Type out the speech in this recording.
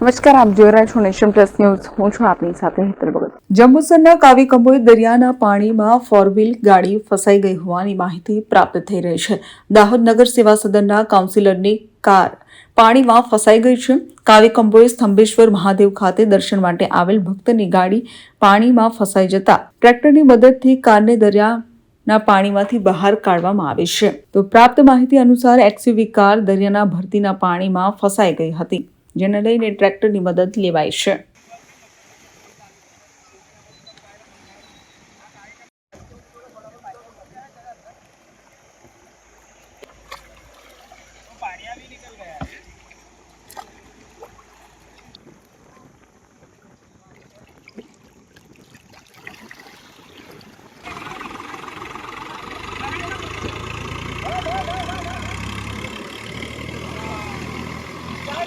નમસ્કાર, આપ જોઈ રહ્યા છો નેશન પ્લસ ન્યૂઝ. હું છું આપની સાથે હેતલ ભગત. જંબુસરના કાવી કંબોઈ દરિયાના પાણીમાં ફોર વ્હીલ ગાડી ફસાઈ ગઈ હોવાની માહિતી પ્રાપ્ત થઈ રહી છે. દાહોદ નગર સેવા સદનના કાઉન્સિલરની કાર પાણીમાં ફસાઈ ગઈ છે. કાવી કંબોએ સ્તંભેશ્વર મહાદેવ ખાતે દર્શન માટે આવેલ ભક્તની ગાડી પાણીમાં ફસાઈ જતા ટ્રેક્ટરની મદદથી કારને દરિયાના પાણીમાંથી બહાર કાઢવામાં આવે છે. તો પ્રાપ્ત માહિતી અનુસાર એક્સયુવી કાર દરિયાના ભરતીના પાણીમાં ફસાઈ ગઈ હતી. જેને લઈને ટ્રેક્ટરની મદદ લેવાય છે.